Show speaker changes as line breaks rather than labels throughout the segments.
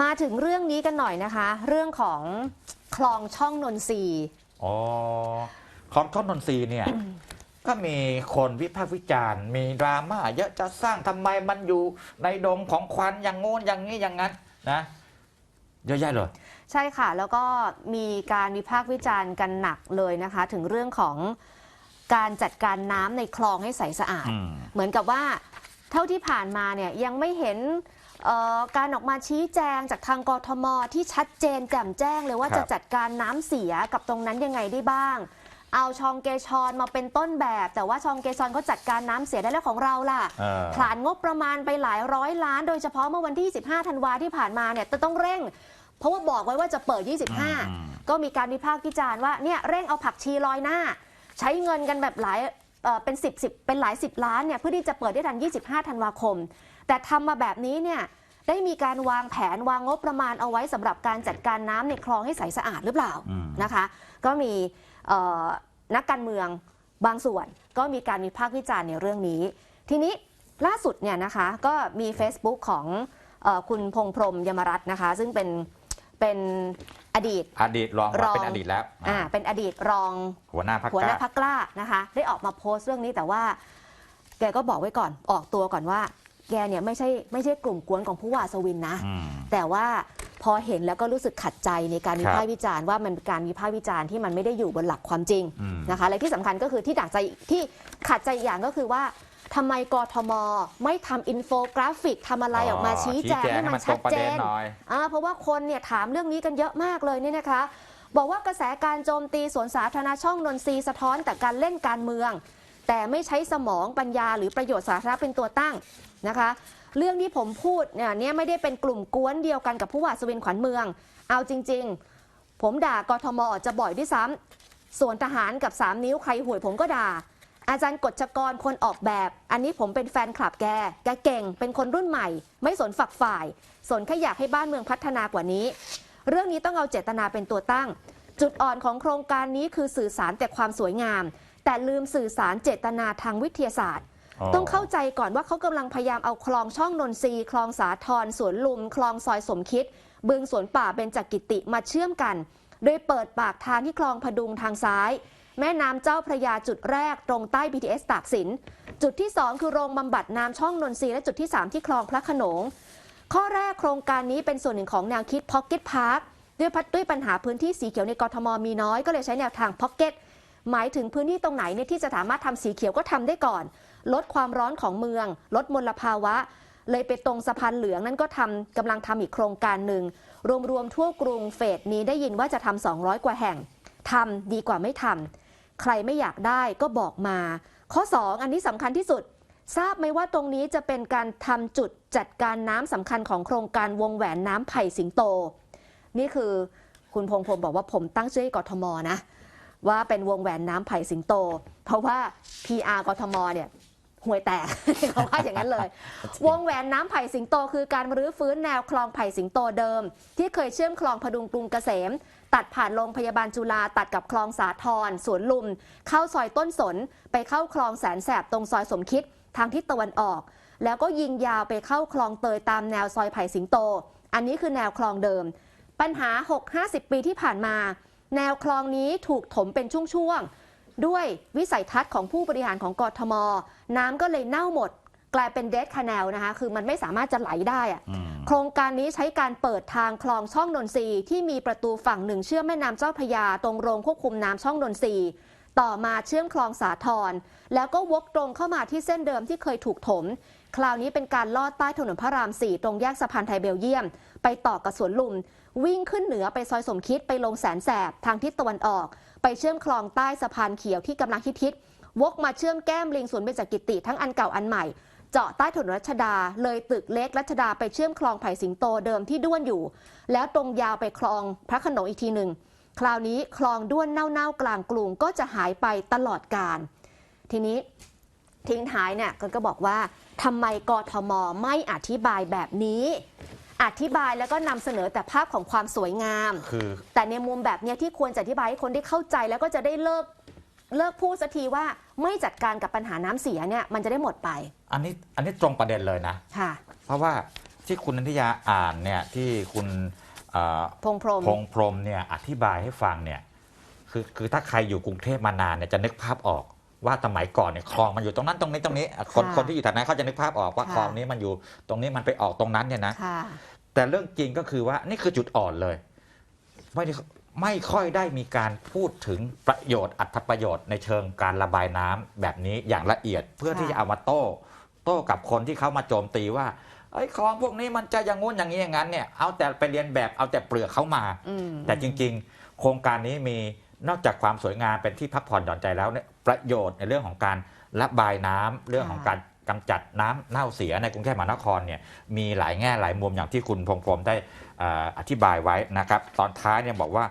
มาถึงเรื่องนี้กันหน่อยนะคะ เรื่องของคลองช่องนนทรีย์
อ๋อของช่องนนทรีย์เนี่ย ก็มีคนวิพากษ์วิจารณ์ มีดราม่าเยอะจะสร้างทำไมมันอยู่ในดงของควันอย่างงู้นอย่างนี้อย่างนั้นนะเยอะแยะเลย
ใช่ค่ะ แล้วก็มีการวิพากษ์วิจารณ์กันหนักเลยนะคะ ถึงเรื่องของการจัดการน้ำในคลองให้ใสสะอาด
อืม
เหมือนกับว่าเท่าที่ผ่านมาเนี่ยยังไม่เห็นเอ่อ การออกมาชี้แจงจากทางกทม ที่ชัดเจนแจ่มแจ้งเลยว่า
ครับ
จะจัดการน้ำเสียกับตรงนั้นยังไงได้บ้าง เอาชองเกชอนมาเป็นต้นแบบ แต่ว่าชองเกชอนเขาจัดการน้ำเสียได้แล้วของเราล่ะ
เออ
ผลานงบประมาณไปหลายร้อยล้าน โดยเฉพาะเมื่อวันที่ 25 ธันวาที่ผ่านมาเนี่ยจะต้องเร่ง เพราะว่าบอกไว้ว่าจะเปิด
อืม
25 ก็มีการวิพากษ์วิจารณ์ว่าเนี่ยเร่งเอาผักชีลอยหน้า ใช้เงินกันแบบหลาย เอ่อเป็น 10 10 เป็นหลาย 10 ล้านเนี่ยเพื่อที่จะเปิดได้ทัน 25 ธันวาคม แต่ทำมาแบบนี้เนี่ยได้มีการวางแผนวางงบประมาณเอาไว้สำหรับการจัดการน้ำในคลองให้ใสสะอาดหรือเปล่า
อืม
นะคะ ก็มีเอ่อนักการเมืองบางส่วนก็มีการวิพากษ์วิจารณ์ในเรื่องนี้ ทีนี้ล่าสุดเนี่ยนะคะก็มี Facebook ของเออคุณพงษ์พรหมยมรัตน์นะคะ ซึ่งเป็นเป็น อดีต
อดีตรอง
รอง
เป็นอดีตแล้ว
อ่าเป็นอดีตรอง
หัวหน้าพัก
หัวหน้า
ล้า
พักกล้านะคะ ได้ออกมาโพสต์เรื่องนี้แต่ว่า แกก็บอกไว้ก่อนออกตัวก่อนว่า แกเนี่ยไม่ใช่ไม่ใช่กลุ่มกวนของผู้ว่าอัศวินนะ
อืม
แต่ว่าพอเห็นแล้วก็รู้สึกขัดใจในการวิ
ครับ
พากษ์วิจารณ์ว่ามันเป็นการวิพากษ์วิจารณ์ที่มันไม่ได้อยู่บนหลักความจริง
อืม
นะคะและที่สำคัญก็คือที่ดักใจที่ขัดใจอีกอย่างก็คือว่า ทำไมกทม ไม่ทำอินโฟกราฟิกทำอะไรออกมาชี้แจงให้มัน
ตร
ชัด
งประ
เจ
เด็น
น
หน่อย
อ่าเพราะว่าคนเนี่ยถามเรื่องนี้กันเยอะมากเลยเนี่ยนะคะ บอกว่ากระแสการโจมตีสวนสาธารณะช่องนนทรีย์สะท้อนแต่การเล่นการเมือง แต่ไม่ใช้สมองปัญญาหรือประโยชน์สาธารณะเป็นตัวตั้งนะคะ เรื่องที่ผมพูดเนี่ยเนี่ยไม่ได้เป็นกลุ่มกวนเดียวกันกับผู้ว่าสวินขวัญเมือง เอาจริง ๆ ผมด่ากทมจะบ่อยด้วยซ้ำส่วนทหารกับ 3 นิ้วใครห่วยผมก็ด่า อาจารย์กฎชกรคนออกแบบ อันนี้ผมเป็นแฟนคลับแก แกเก่ง เป็นคนรุ่นใหม่ ไม่สนฝักฝ่าย สนแค่อยากให้บ้านเมืองพัฒนากว่านี้ เรื่องนี้ต้องเอาเจตนาเป็นตัวตั้ง จุดอ่อนของโครงการนี้คือสื่อสารแต่ความสวยงาม แต่ลืมสื่อสารเจตนาทางวิทยาศาสตร์ ต้องเข้าใจก่อนว่าเขากำลังพยายามเอาคลองช่องนนทรีย์คลองสาทรสวนลุม คลองซอยสมคิด บึงสวนป่าเบญจกิติมาเชื่อมกัน โดยเปิดปากทางที่คลองพดุงทางซ้าย แม่น้ำเจ้าพระยาจุดแรกตรงใต้ BTS ตากสิน จุดที่ 2 คือโรงบำบัดน้ำช่องนนทรีและจุดที่ 3 ที่คลองพระขนง ข้อแรกโครงการนี้เป็นส่วนหนึ่งของแนวคิด Pocket Park ด้วยพัดด้วยปัญหาพื้นที่สีเขียวในกรทมมีน้อยก็เลยใช้แนวทาง Pocket หมายถึงพื้นที่ตรงไหนเนี่ยที่จะสามารถทำสีเขียวก็ทำได้ก่อน ลดความร้อนของเมือง ลดมลภาวะ เลยไปตรงสะพานเหลืองนั่นก็ทำกำลังทำอีกโครงการหนึ่ง รวมๆทั่วกรุงเฟสนี้ได้ยินว่าจะทำ200 กว่าแห่งทำดีกว่าไม่ทำ ใครไม่อยากได้ก็บอกมา ข้อ 2 อันนี้สำคัญที่สุด ทราบไหมว่าตรงนี้จะเป็นการทำจุดจัดการน้ำสำคัญของโครงการวงแหวนน้ำไผ่สิงโต นี่คือคุณพงพรมบอกว่าผมตั้งชื่อให้กทมนะ ว่าเป็นวงแหวนน้ำไผ่สิงโต เพราะว่า PR กทมเนี่ยห่วยแตกเขาว่าอย่างนั้นเลย วงแหวนน้ำไผ่สิงโต คือการรื้อฟื้นแนวคลองไผ่สิงโตเดิม ที่เคยเชื่อมคลองพดุงกรุงเกษม ตัดผ่านโรงพยาบาลจุฬาตัดกับคลองสาทรสวนลุม เข้าซอยต้นสน ไปเข้าคลองแสนแสบตรงซอยสมคิดทางทิศตะวันออก แล้วก็ยิงยาวไปเข้าคลองเตยตามแนวซอยไผ่สิงโต อันนี้คือแนวคลองเดิม ปัญหา 6-50 ปีที่ผ่านมา แนวคลองนี้ถูกถมเป็นช่วงๆด้วยวิสัยทัศน์ของผู้บริหารของกทม น้ำก็เลยเน่าหมด กลายเป็นเดดคาแนลนะคะ คือมันไม่สามารถจะไหลได้อะ โครงการนี้ใช้การเปิดทางคลองช่องนนทรีที่มีประตูฝั่งหนึ่งเชื่อมแม่น้ำเจ้าพระยาตรงโรงควบคุมน้ำช่องนนทรีต่อมาเชื่อมคลองสาทรแล้วก็วกตรงเข้ามาที่เส้นเดิมที่เคยถูกถม คราวนี้เป็นการลอดใต้ถนนพระราม4ตรงแยกสะพานไทยเบลเยียม ไปต่อกับสวนลุม วิ่งขึ้นเหนือไปซอยสมคิดไปลงแสนแสบทางทิศตะวันออก ไปเชื่อมคลองใต้สะพานเขียวที่กำลังฮิตๆวกมาเชื่อมแก้มลิงสวนเบญจกิติทั้งอันเก่าอันใหม่ เจาะใต้ถนนรัชดา เลยตึกเล็กรัชดาไปเชื่อมคลองไผ่สิงโตเดิมที่ด้วนอยู่ แล้วตรงยาวไปคลองพระโขนงอีกทีหนึ่งคราวนี้คลองด้วนเน่าๆกลางกรุงก็จะหายไปตลอดกาลทีนี้ทิ้งท้ายเนี่ยก็ก็บอกว่าทำไมกทมไม่อธิบายแบบนี้ อธิบายแล้วก็นำเสนอแต่ภาพของความสวยงาม
คือ
แต่ในมุมแบบเนี้ยที่ควรจะอธิบายให้คนได้เข้าใจแล้วก็จะได้เลิกเลิกพูดสักทีว่า ไม่จัดการกับปัญหาน้ำเสียเนี่ยมันจะได้หมดไป
อันนี้อันนี้ตรงประเด็นเลยนะ
ค่ะ
เพราะว่าที่คุณนันทิยาอ่านเนี่ยที่คุณเอ่อ
พงพรหม
พงษ์พรหมเนี่ยอธิบายให้ฟังเนี่ยคือคือถ้าใครอยู่กรุงเทพมานานเนี่ยจะนึกภาพออกว่าสมัยก่อนเนี่ยคลองมันอยู่ตรงนั้นตรงนี้ตรงนี้อะคน
ค่ะ
คนที่อยู่แถวนั้นเขาจะนึกภาพออกว่า
ค่ะ
คลองนี้มันอยู่ตรงนี้มันไปออกตรงนั้นเนี่ยนะ
ค่ะ
แต่เรื่องจริงก็คือว่านี่คือจุดอ่อนเลย ไม่ได้ ไม่ค่อยได้มีการพูดถึงประโยชน์อัตประโยชน์ในเชิงการระบายน้ำแบบนี้อย่างละเอียดเพื่อ
ค่ะ
ที่จะเอามาโต้ โต้กับคนที่เขามาโจมตีว่าไอ้ยคลองพวกนี้มันจะอย่างงู้นอย่างนี้อย่างนั้นเนี่ยเอาแต่ไปเรียนแบบเอาแต่เปลือกเขามา
อืม
แต่จริง ๆ โครงการนี้มีนอกจากความสวยงามเป็นที่พักผ่อนหย่อนใจแล้วเนี่ยประโยชน์ในเรื่องของการระบายน้ำเรื่องของการ กำจัดน้ำเน่าเสียในกรุงเทพมหานครเนี่ยมีหลายแง่หลายมุมอย่างที่คุณพงษ์พรหมได้เอ่ออธิบายไว้นะครับ ตอนท้ายเนี่ยบอกว่า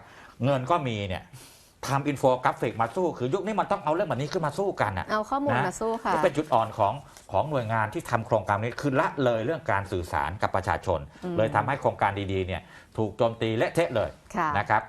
เงินก็มีเนี่ยทำอินโฟกราฟิกมาสู้ คือยุคนี้มันต้องเอาเรื่องแบบนี้ขึ้นมาสู้กันอะ
เอาข้อมูล
นะ
มาสู้ค่ะ
ก็เป็นจุดอ่อนของของหน่วยงานที่ทำโครงการนี้คือละเลยเรื่องการสื่อสารกับประชาชน
อืม
เลยทำให้โครงการดีๆเนี่ยถูกโจมตีเละเทะเลย
ค่ะ
นะครับ